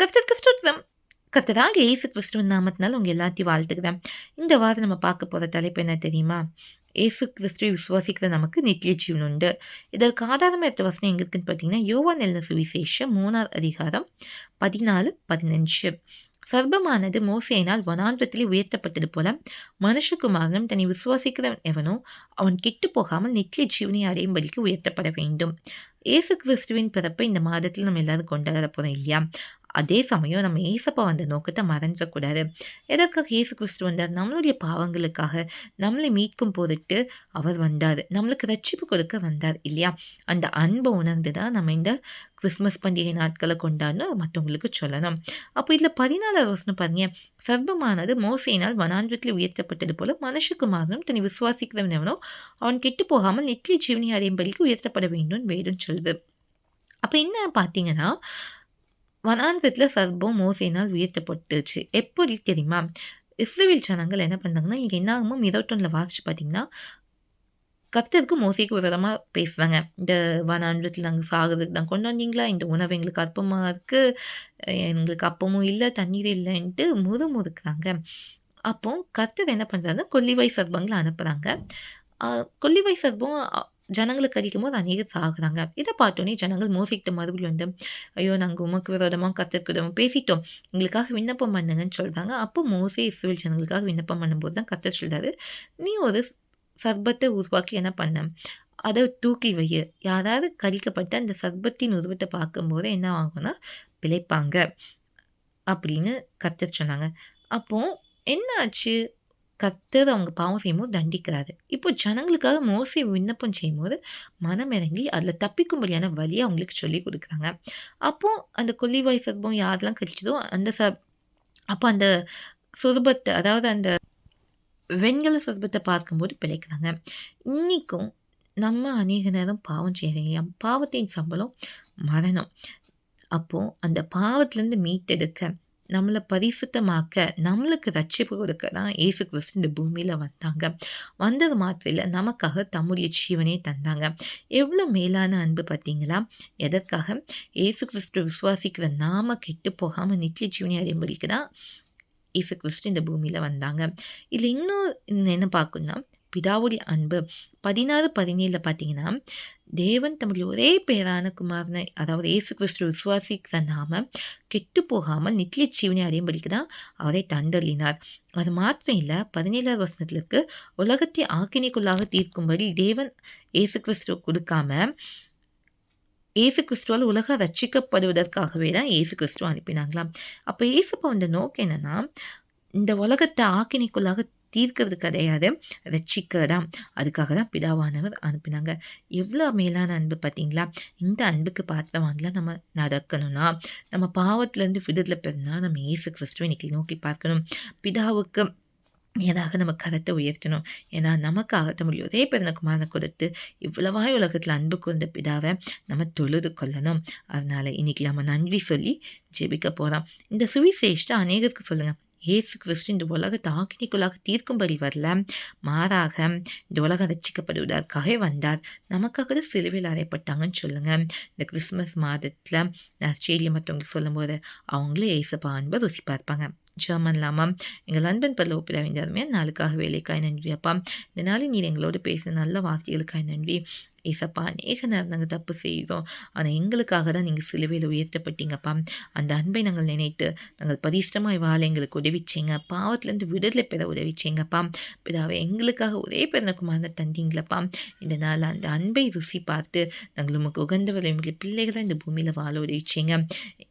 கர்த்தர் கிறிஸ்துவம் கர்த்தராக இயேசு கிறிஸ்துவின் நாமத்தினால உங்க எல்லாத்தையும் வாழ்த்துக்கிறேன். இந்த வாரம் நம்ம பார்க்க போகிற தலைப்பு என்ன தெரியுமா? ஏசு கிறிஸ்துவை விசுவாசிக்கிற நமக்கு நித்திய ஜீவன் உண்டு. இதற்கு ஆதாரமாக எடுத்த வசனம் எங்க இருக்குன்னு பார்த்தீங்கன்னா யோவா நெல்ல சுவிசேஷம் மூணாவது அதிகாரம் பதினாலு பதினஞ்சு. சர்பமானது மோசையினால் வனாந்திரத்திலே உயர்த்தப்பட்டது போல மனுஷகுமாரனும் தன்னை விசுவாசிக்கிறவன் எவனோ அவன் கெட்டு போகாமல் நித்திய ஜீவனை அடையும்படிக்கு உயர்த்தப்பட வேண்டும். இயேசு கிறிஸ்துவின் பிறப்பை இந்த மாதத்தில் நம்ம எல்லாரும் கொண்டாட போகிறோம் இல்லையா? அதே சமயம் நம்ம ஏசப்பா வந்த நோக்கத்தை மறந்துடக்கூடாது. எதற்காக ஏசு கிறிஸ்து வந்தார்? நம்மளுடைய பாவங்களுக்காக நம்மளை மீட்கும் பொருட்டு அவர் வந்தார். நம்மளுக்கு ரட்சிப்பு கொடுக்க வந்தார் இல்லையா? அந்த அன்பை உணர்ந்து தான் நம்ம இந்த கிறிஸ்மஸ் பண்டிகை நாட்களை கொண்டாடணும் மற்றவங்களுக்கு சொல்லணும். அப்போ இதில் பதினாலாவது வருஷம் பாருங்க. சர்ப்பமானது மோசையினால் வனாந்திரத்தில் உயர்த்தப்பட்டது போல மனுஷகுமாரனும் தன்னை விசுவாசிக்கிறவன் எவனோ அவன் கெட்டு போகாமல் நித்திய ஜீவனி அடையும்படிக்கு உயர்த்தப்பட வேண்டும் வேடும் சொல்லுது. அப்போ என்ன பார்த்தீங்கன்னா வனாந்திரத்தில் சர்ப்பம் மோசையினால் உயர்த்தப்பட்டுச்சு. எப்படி தெரியுமா? இஸ்ரேல் ஜனங்கள் என்ன பண்ணாங்கன்னா இங்கே என்ன ஆகுமோ இருபத்தொன்னில் வாசிச்சு பார்த்தீங்கன்னா கர்த்தருக்கு மோசைக்கு உரமாக பேசுவாங்க. இந்த வனாந்திரத்தில் நாங்கள் சாகிறதுக்கு தான் கொண்டு வந்தீங்களா? இந்த உணவு எங்களுக்கு அற்பமாக இருக்குது எங்களுக்கு அப்பமும் இல்லை தண்ணீர் இல்லைன்ட்டு முறு முறுக்குறாங்க அப்போ கர்த்தர் என்ன பண்ணுறாருன்னா கொல்லிவாய் சர்பங்களை அனுப்புகிறாங்க கொல்லிவாய் சர்பம் ஜனங்களுக்கு அடிக்கும் போது அநேகர் சாகுறாங்க. இதை பார்த்தோன்னே ஜனங்கள் மோசிக்கிட்ட மறுபடியும் வந்து ஐயோ நாங்கள் உமக்கு விரோதமாக கத்திற்கு பேசிட்டோம். எங்களுக்காக விண்ணப்பம் பண்ணுங்கன்னு சொல்கிறாங்க அப்போ மோசே இஸ்ரேல் ஜனங்களுக்காக விண்ணப்பம் பண்ணும்போது தான் கத்தர் சொல்கிறாரு நீ ஒரு சர்பத்தை உருவாக்கி என்ன பண்ண? அதை தூக்கி வை. யாராவது கடிக்கப்பட்ட அந்த சர்பத்தின் உருவத்தை பார்க்கும்போது என்ன ஆகும்னா பிழைப்பாங்க. அப்படின்னு கத்தர் சொன்னாங்க. அப்போது என்ன ஆச்சு கர்த்தர் அவங்க பாவம் செய்யும்போது தண்டிக்கிறாரு இப்போ ஜனங்களுக்காக மோசை விண்ணப்பம் செய்யும்போது மனம் இறங்கி அதில் தப்பிக்கும்படியான வழியை அவங்களுக்கு சொல்லி கொடுக்குறாங்க. அப்போ அந்த கொல்லிவாய் சர்பம் யாரெல்லாம் கழிச்சதோ அந்த ச அப்போ அந்த சுரபத்தை அதாவது அந்த வெண்கல சுரபத்தை பார்க்கும்போது பிழைக்கிறாங்க. இன்றைக்கும் நம்ம அநேக நேரம் பாவம் செய்கிறீங்க பாவத்தின் சம்பளம் மரணம். அப்போது அந்த பாவத்திலேருந்து மீட்டெடுக்க நம்மளை பரிசுத்தமாக்க நம்மளுக்கு ரட்சிப்பு கொடுக்க தான் ஏசு கிறிஸ்து இந்த பூமியில் வந்தாங்க. வந்தது மாத்திரம் இல்லை நமக்காக தம்முடைய ஜீவனே தந்தாங்க. எவ்வளோ மேலான அன்பு பார்த்தீங்களா? எதற்காக? ஏசு கிறிஸ்து விசுவாசிக்கிற நாம கெட்டு போகாமல் நித்திய ஜீவனை அறியும்படிக்கு தான் ஏசு கிறிஸ்து இந்த பூமியில் வந்தாங்க. இதில் இன்னும் என்ன பார்க்கணும்னா பிதாவுடைய அன்பு. பதினாறு பதினேழில் பார்த்தீங்கன்னா தேவன் தம்முடைய ஒரே பேரான குமாரனை அதாவது ஏசு கிறிஸ்து விசுவாசிக்கிற நாம கெட்டு போகாமல் நித்திய ஜீவனை அறியும்படிக்கு தான் அவரை தண்டலினார் அது மாத்திரம் இல்லை பதினேழாவது வசனத்தில் இருக்கு உலகத்தை ஆக்கினைக்குள்ளாக தீர்க்கும்படி தேவன் ஏசு கிறிஸ்துவ கொடுக்காம ஏசு கிறிஸ்துவால் உலகம் ரட்சிக்கப்படுவதற்காகவே தான் ஏசு கிறிஸ்துவ அனுப்பினாங்களாம். அப்போ ஏசுப்பா வந்த நோக்கம் என்னென்னா இந்த உலகத்தை ஆக்கினைக்குள்ளாக தீர்க்கிறது கிடையாது. ரட்சிக்க தான் அதுக்காக தான் பிதாவானவர் அனுப்பினாங்க. எவ்வளோ மேலான அன்பு பார்த்தீங்களா? இந்த அன்புக்கு பார்த்தவாங்களாம் நம்ம நடக்கணும்னா நம்ம பாவத்திலேருந்து விடுதலை பெறணும்னா நம்ம ஏசு கிறிஸ்துவை இன்னைக்கு நோக்கி பார்க்கணும். பிதாவுக்கு ஏதாக நம்ம கரத்தை உயர்த்தணும். ஏன்னா நமக்காக நம்முடைய ஒரே பிறந்த கொடுத்து இவ்வளவாய் உலகத்தில் அன்பு கொண்ட பிதாவை நம்ம தொழுது கொள்ளணும். அதனால இன்னைக்கு நம்ம நன்றி சொல்லி ஜெபிக்க போகிறோம் இந்த சுவிசேஷத்தை அநேகருக்கு சொல்லுங்கள் ஏசு கிறிஸ்து இந்த உலகத்தை ஆக்கினிக்குள்ளாக தீர்க்கும்படி வரல. மாறாக இந்த உலகம் ரசிக்கப்படுவதற்காக வந்தார். நமக்காக சிலுவையில் அறையப்பட்டாங்கன்னு சொல்லுங்கள் இந்த கிறிஸ்துமஸ் மாதத்தில் நற்செய்தியை மற்றவங்களுக்கு சொல்லும்போது அவங்களே ஏசப்பா அன்பை ருசி பார்ப்பாங்க ஜெர்மன் இல்லாமல் எங்கள் லண்டன் பல்ல ஒப்பிட நாளுக்காக வேலைக்காய் நன்றி அப்பா இந்த நாளில் நீர் எங்களோடு பேச நல்ல வாசிகளுக்காய் நன்றி. ஏசப்பா அநேக நேரம் நாங்கள் தப்பு செய்கிறோம் ஆனால் எங்களுக்காக தான் நீங்கள் சிலுவையில் உயர்த்தப்பட்டீங்கப்பா. அந்த அன்பை நாங்கள் நினைத்து நாங்கள் பரிஷ்டமாய் வாழ எங்களுக்கு உதவிச்சிங்க. பாவத்திலேருந்து விடுதலை பெற உதவிச்சிங்கப்பா. பிதாவை எங்களுக்காக ஒரே பிறந்த தந்தீங்களப்பா. இந்த நாள் அந்த அன்பை ருசி பார்த்து நாங்கள் உமக்கு உகந்தவரை உங்களுக்கு பிள்ளைகளை இந்த பூமியில் வாழ உதவிச்சிங்க.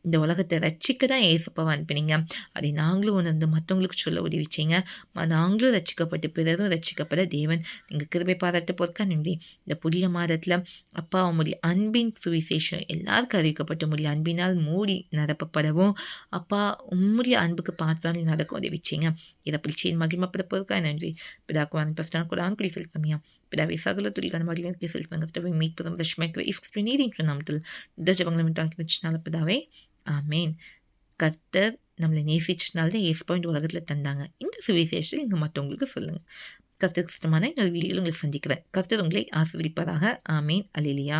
இந்த உலகத்தை ரச்சிக்க தான் ஏசப்பாவை அனுப்பினீங்க. அதை நாங்களும் உணர்ந்து மற்றவங்களுக்கு சொல்ல உதவிச்சிங்க. நாங்களும் ரச்சிக்கப்பட்டு பிறரும் ரச்சிக்கப்பட தேவன் நீங்கள் கிருபை பாராட்ட பொறுக்கா நன்றி. இந்த புதிய மாதத்தில் அப்பா உம்முடைய அன்பின் சுவிசேஷம் எல்லாருக்கும் அறிவிக்கப்பட்ட முடிய அன்பினால் மூடி நிரப்பப்படவும் அப்பா உம்முடைய அன்புக்கு பார்த்தாலும் நடக்க உதவிச்சிங்க இதை பிடிச்சி மகிமப்பட பொறுக்கா நன்றி. பிதாக்குவான் பஸ்டான் கூட ஆண்குடி செலுத்தமையா பிதாவை சகல துளிக்கான மகிழ்ச்சி செலுத்துவாங்க. மீட்பதும் ரஷ்மைக்கு இஃப் நீரின் நாமத்தில் தஜபங்களை வச்சுனால பிதாவே ஆமேன். கர்த்தர் நம்மளை நேசிச்சனால தான் பாயிண்ட் உலகத்தில் தந்தாங்க. இந்த சுவிசேஷம் இங்கே மற்றவங்களுக்கு சொல்லுங்கள் கருத்துக்கு சுத்தமான இன்னொரு வீடியோவில் உங்களை சந்திக்கிறேன். கருத்து உங்களை ஆசிரியப்பாராக ஆமீன். அலிலியா